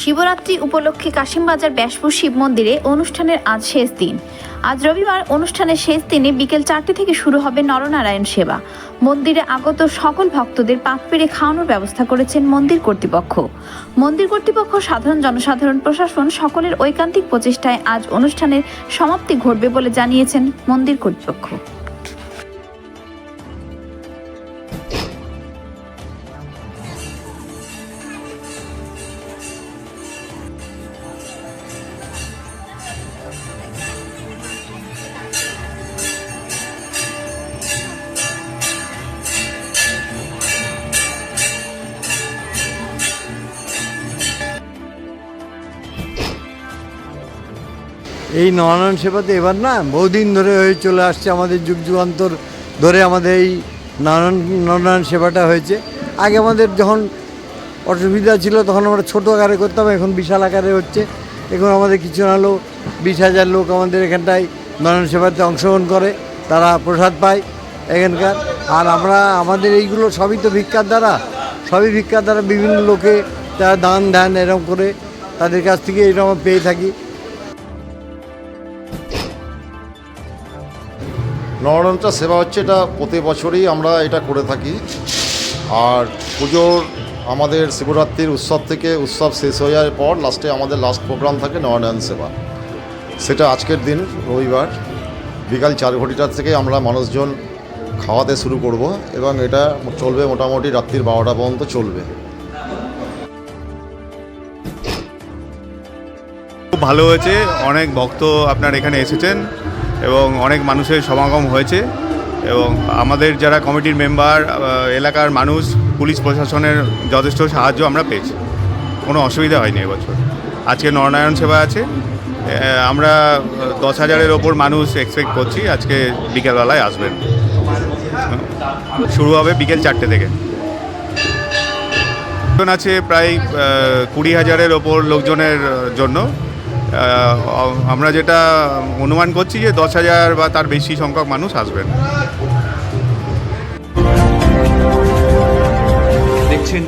শিবরাত্রি উপলক্ষে কাশিমবাজার ব্যাসপুর শিব মন্দিরে অনুষ্ঠানের আজ শেষ দিন। আজ রবিবার অনুষ্ঠানের শেষ দিনে বিকেল চারটে থেকে শুরু হবে নরনারায়ণ সেবা। মন্দিরে আগত সকল ভক্তদের পাক পেড়ে খাওয়ানোর ব্যবস্থা করেছেন মন্দির কর্তৃপক্ষ। মন্দির কর্তৃপক্ষ, সাধারণ জনসাধারণ, প্রশাসন সকলের ঐকান্তিক প্রচেষ্টায় আজ অনুষ্ঠানের সমাপ্তি ঘটবে বলে জানিয়েছেন মন্দির কর্তৃপক্ষ। এই নরনারায়ণ সেবাতে এবার না, বহুদিন ধরে হয়ে চলে আসছে আমাদের যুগ যুগান্তর ধরে আমাদের এই নারায়ণ নরনারায়ণ সেবাটা হয়েছে। আগে আমাদের যখন অসুবিধা ছিল তখন আমরা ছোটো আকারে করতাম, এখন বিশাল আকারে হচ্ছে। এখন আমাদের কিছু না হলেও বিশ হাজার লোক আমাদের এখানটায় নারায়ণ সেবাতে অংশগ্রহণ করে, তারা প্রসাদ পায় এখানকার। আর আমরা, আমাদের এইগুলো সবই তো ভিক্ষার দ্বারা, সবই ভিক্ষার দ্বারা বিভিন্ন লোকে তারা দান ধ্যান এরকম করে তাদের কাছ থেকে এরকম পেয়ে থাকি। নরনারায়ণটা সেবা হচ্ছে এটা প্রতি বছরই আমরা এটা করে থাকি। আর পুজোর আমাদের শিবরাত্রির উৎসব থেকে উৎসব শেষ হয়ে যাওয়ার পর লাস্টে আমাদের লাস্ট প্রোগ্রাম থাকে নরনারায়ণ সেবা। সেটা আজকের দিন, রবিবার। বিকাল চার ঘটিটার থেকে আমরা মানুষজন খাওয়াতে শুরু করব এবং এটা চলবে মোটামুটি রাত্রির বারোটা পর্যন্ত চলবে। খুব ভালো হয়েছে, অনেক ভক্ত আপনার এখানে এসেছেন। এবং অনেক মানুষের সমাগম হয়েছে এবং আমাদের যারা কমিটির মেম্বার এলাকার মানুষ, পুলিশ প্রশাসনের যথেষ্ট সাহায্য আমরা পেয়েছি। কোনো অসুবিধা হয়নি এবছর। আজকে নরনারায়ণ সেবা আছে। আমরা দশ হাজারের ওপর মানুষ এক্সপেক্ট করছি আজকে বিকেলবেলায় আসবেন। শুরু হবে বিকেল চারটে থেকে। লোকজন আছে প্রায় কুড়ি হাজারের ওপর লোকজনের জন্য। আমরা যেটা অনুমান করছি যে দশ হাজার বা তার বেশি সংখ্যক মানুষ আসবেন। দেখছেন